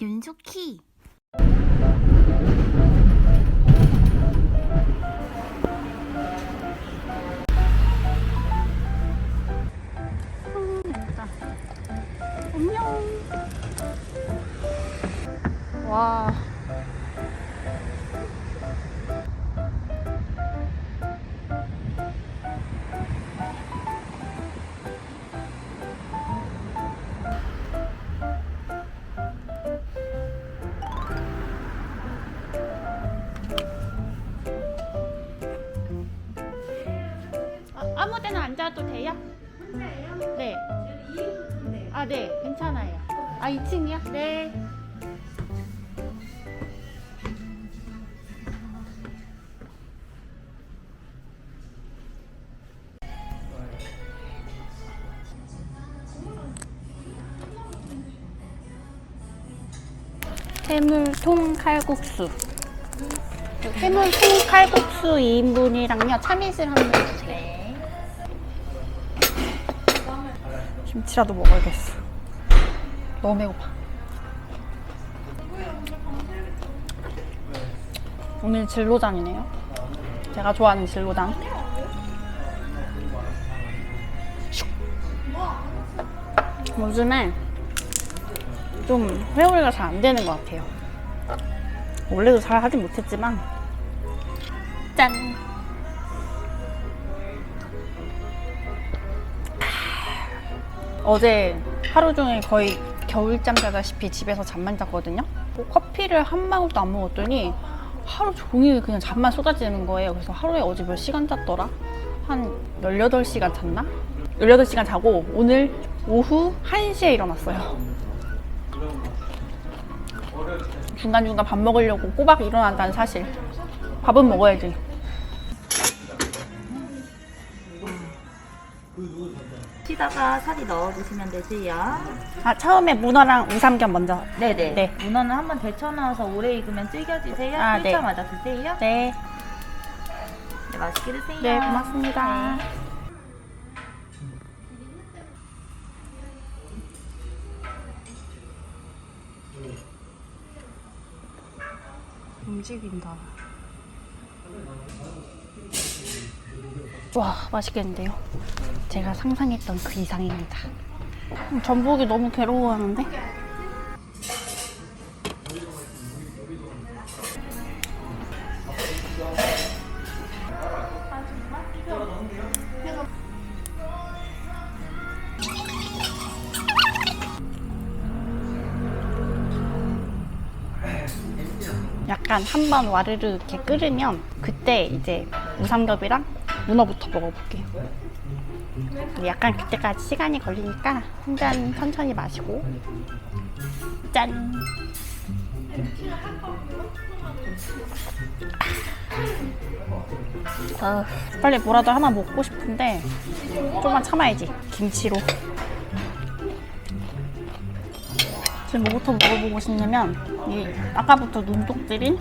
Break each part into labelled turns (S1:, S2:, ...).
S1: 윤숙희. 음. 안녕. 와 아, 아무 데나 앉아도 돼요? 네. 아, 네. 괜찮아요. 아, 2층이요? 네. 해물통 칼국수. 해물통 칼국수 2인분이랑요. 참이슬 한분 주세요. 김치라도 먹어야겠어. 너무 배고파. 오늘 진로장이네요. 제가 좋아하는 진로장. 슉. 요즘에 좀 회오리가 잘 안 되는 것 같아요. 원래도 잘 하진 못했지만 짠! 어제 하루 종일 거의 겨울잠 자다시피 집에서 잠만 잤거든요. 뭐 커피를 한 방울도 안 먹었더니 하루 종일 그냥 잠만 쏟아지는 거예요. 그래서 하루에 어제 몇 시간 잤더라? 한 18시간 잤나? 18시간 자고 오늘 오후 1시에 일어났어요. 중간중간 밥 먹으려고 꼬박 일어난다는 사실. 밥은 먹어야지.
S2: 치다가 살이 넣어주시면 되세요.
S1: 아, 처음에 문어랑 우삼겹 먼저.
S2: 네네.
S1: 네.
S2: 문어는 한번 데쳐놔서 오래 익으면 질겨지세요.
S1: 아, 네.
S2: 끓자마자 드세요.
S1: 네.
S2: 네, 맛있게 드세요.
S1: 네, 고맙습니다.
S2: 네.
S1: 움직인다. 와, 맛있겠는데요? 제가 상상했던 그 이상입니다. 음, 전복이 너무 괴로워하는데? 약간 한 번 와르르 이렇게 끓으면 그때 이제 우삼겹이랑 문어부터 먹어볼게요. 약간 그때까지 시간이 걸리니까 한 잔 천천히 마시고 짠. 아, 빨리 뭐라도 하나 먹고 싶은데 좀만 참아야지 김치로. 지금 뭐부터 먹어보고 싶냐면 이 아까부터 눈독 들인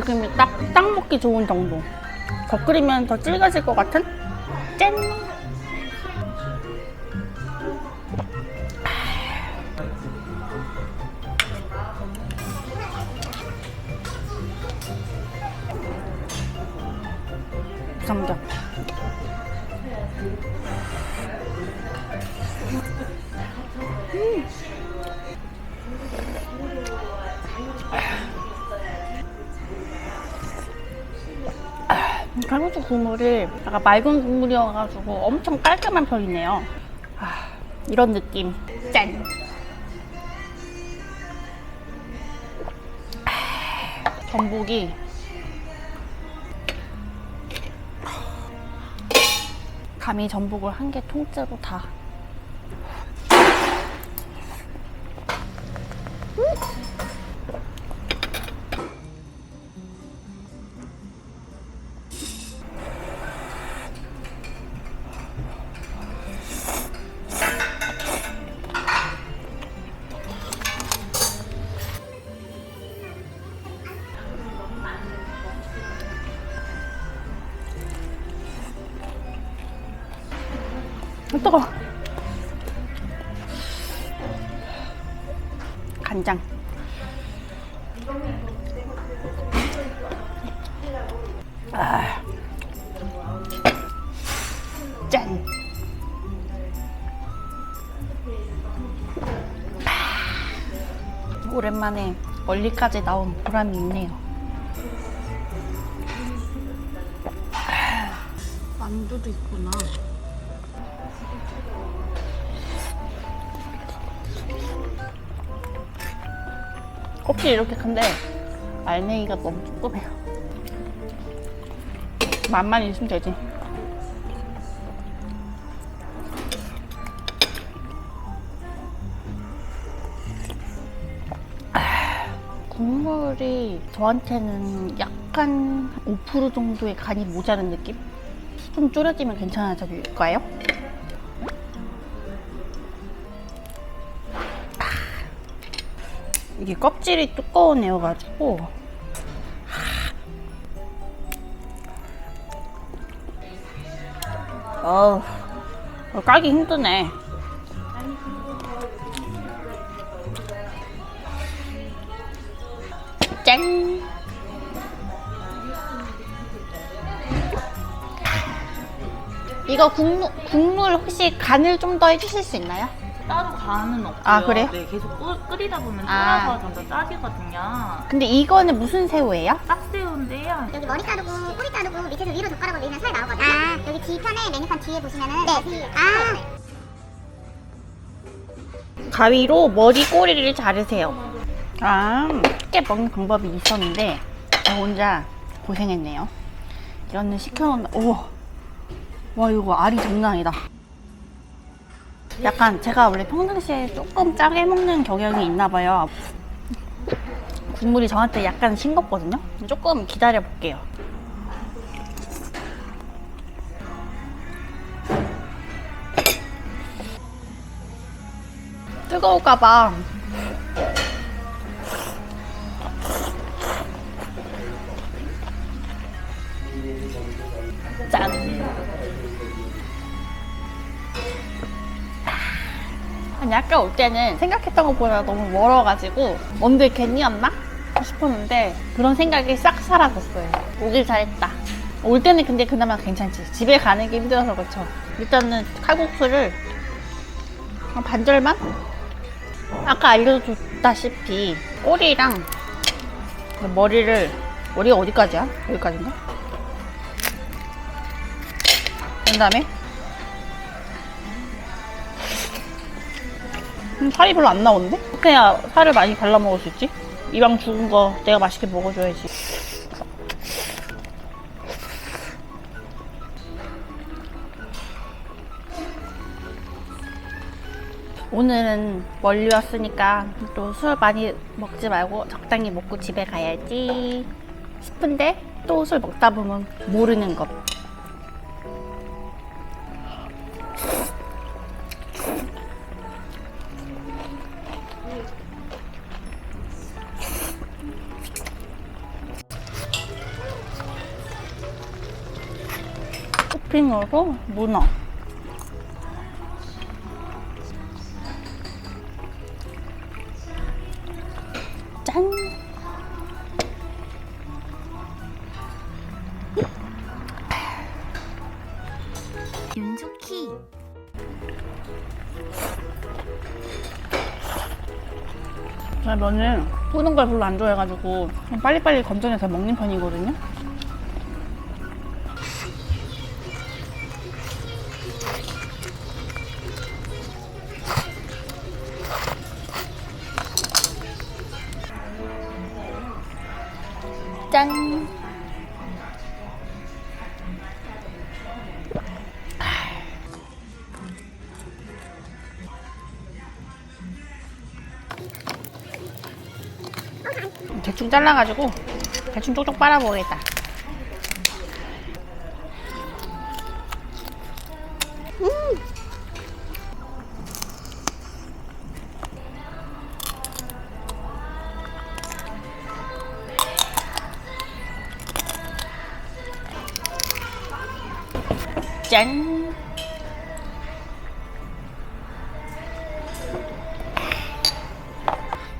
S1: 지금 딱, 딱 먹기 좋은 정도. 더 끓이면 더 질겨질 것 같은? 짠! 삼겹 칼 국수 국물이 약간 맑은 국물이어가지고 엄청 깔끔한 편이네요. 아, 이런 느낌. 짠! 아, 전복이 감히 전복을 한 개 통째로 다. 아. 짠. 아. 오랜만에 멀리까지 나온 보람이 있네요. 아. 만두도 있구나. 껍질이 이렇게 큰데 알맹이가 너무 조그매요. 맛만 있으면 되지. 아, 국물이 저한테는 약간 5% 정도의 간이 모자른 느낌? 좀 졸여지면 괜찮아질까요? 이게 껍질이 두꺼운 애여가지고 어, 깔기 힘드네 짠 이거 국물, 국물 혹시 간을 좀 더 해주실 수 있나요?
S2: 따로 간은 없고요.
S1: 아, 그래요?
S2: 네, 계속 끓, 끓이다 보면
S1: 아.
S2: 쫄아서 좀더 짜지거든요.
S1: 근데 이거는 무슨 새우예요?
S2: 딱새우인데요.
S3: 여기 머리 자르고 꼬리 자르고 밑에서 위로 젓가락으로 밀면 살 나오거든요. 여기 뒤편에 메뉴판 뒤에 보시면은 네. 아.
S1: 가위로 머리 꼬리를 자르세요. 아, 쉽게 먹는 방법이 있었는데 저 혼자 고생했네요. 이거는 시켜놓으면 오, 와 이거 알이 장난 아니다. 약간 제가 원래 평상시에 조금 짜게 먹는 경향이 있나 봐요. 국물이 저한테 약간 싱겁거든요. 조금 기다려 볼게요. 뜨거울까봐 짠 아니 아까 올 때는 생각했던 것보다 너무 멀어가지고 언제 괜히였나 싶었는데 그런 생각이 싹 사라졌어요 오길 잘했다 올 때는 근데 그나마 괜찮지 집에 가는 게 힘들어서 그렇죠 일단은 칼국수를 한 반절만? 아까 알려줬다시피 꼬리랑 머리를 머리가 어디까지야? 여기까지인가? 그 다음에 음, 살이 별로 안 나오는데? 그냥 살을 많이 발라 먹을 수 있지? 이왕 죽은 거 내가 맛있게 먹어줘야지 오늘은 멀리 왔으니까 또 술 많이 먹지 말고 적당히 먹고 집에 가야지 싶은데 또 술 먹다 보면 모르는 것. 토핑으로 문어. 짠!
S3: 윤주키.
S1: 제가 면을 뿌는 걸 별로 안 좋아해가지고 빨리빨리 건져내서 먹는 편이거든요. 짠! 대충 잘라가지고 대충 쪽쪽 빨아보겠다. 짠!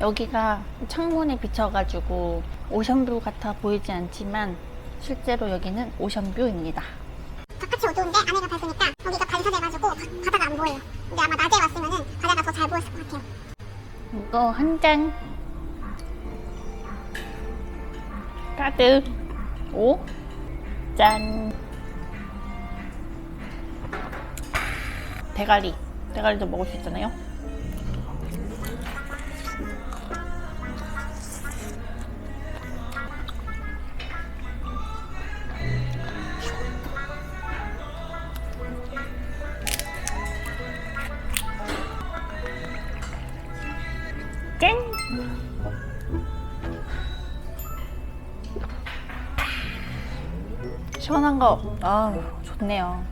S1: 여기가 창문에 비쳐가지고 오션뷰 같아 보이지 않지만 실제로 여기는 오션뷰입니다.
S3: 바깥이 어두운데 안에가 밝으니까 여기가 반사돼가지고 바- 바다가 안 보여요. 근데 아마 낮에 왔으면은 바다가 더 잘 보였을 것 같아요.
S1: 이거 한 잔. 까득. 오. 짠. 대가리. 대가리도 먹을 수 있잖아요. 짠. 시원한 거, 아 좋네요.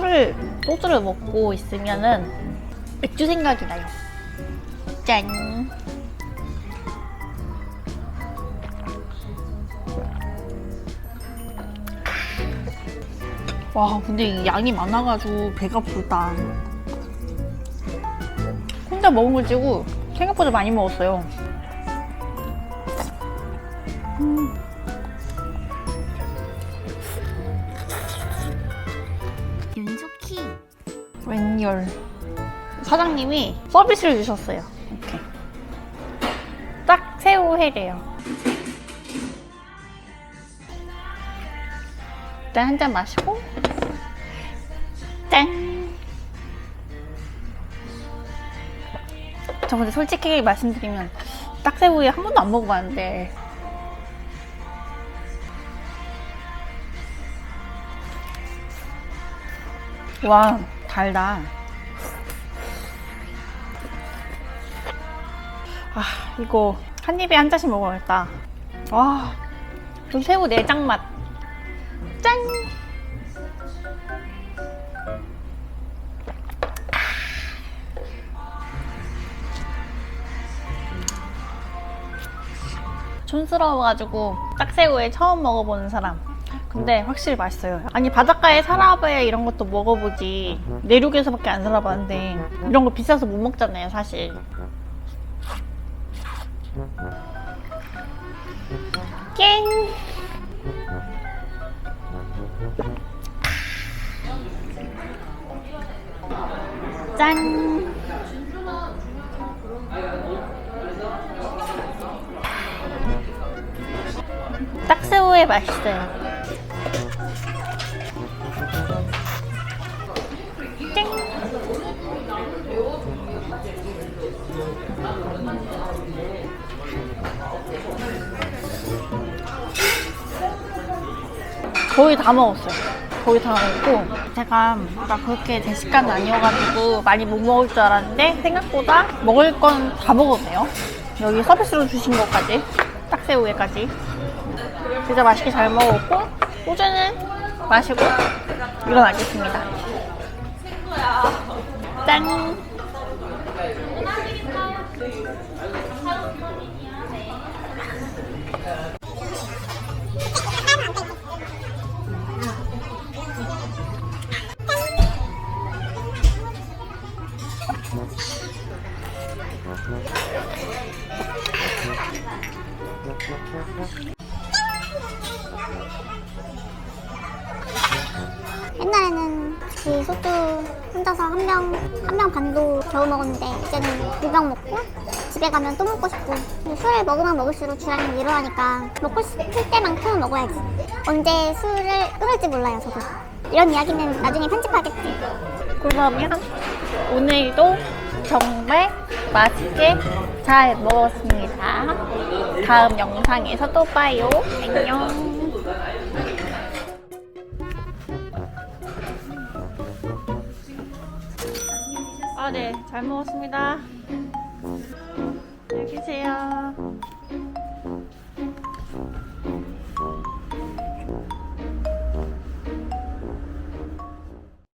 S1: 술을 소주를 먹고 있으면은 맥주 생각이 나요. 짠. 와 근데 이 양이 많아가지고 배가 부르다. 혼자 먹은 걸 치고 생각보다 많이 먹었어요.
S3: 윤숙희.
S1: 웬열. 사장님이 서비스를 주셨어요. 이렇게. 딱 새우 회래요. 일단 한 잔 마시고. 짠. 저 근데 솔직히 말씀드리면 딱새우회 한 번도 안 먹어봤는데 와 달다 아 이거 한 입에 한 잔씩 먹어야겠다 와, 이 새우 내장 맛 짠! 촌스러워가지고 딱새우에 처음 먹어보는 사람. 근데 확실히 맛있어요. 아니 바닷가에 살아봐야 이런 것도 먹어보지. 내륙에서밖에 안 살아봤는데 이런 거 비싸서 못 먹잖아요, 사실. 깽. 짠. 딱새우에 맛있어요. 거의 다 먹었어요. 거의 다 먹고 제가 아까 그렇게 대식가는 아니어가지고 많이 못 먹을 줄 알았는데 생각보다 먹을 건 다 먹었네요. 여기 서비스로 주신 것까지 딱새우에까지 진짜 맛있게 잘 먹었고 소주는 마시고 일어나겠습니다. 짠.
S3: 옛날에는 그 소주 혼자서 한 병, 한 병 반도 겨우 먹었는데 이제는 두 병 먹고 집에 가면 또 먹고 싶고. 술을 먹으면 먹을수록 주량이 늘어나니까 먹고 싶을 때만큼 먹어야지. 언제 술을 끊을지 몰라요 저도. 이런 이야기는 나중에 편집하겠지.
S1: 그러면 오늘도 정말 맛있게 잘 먹었습니다. 다음 영상에서 또 봐요. 안녕. 아, 네. 잘 먹었습니다. 안녕히 계세요.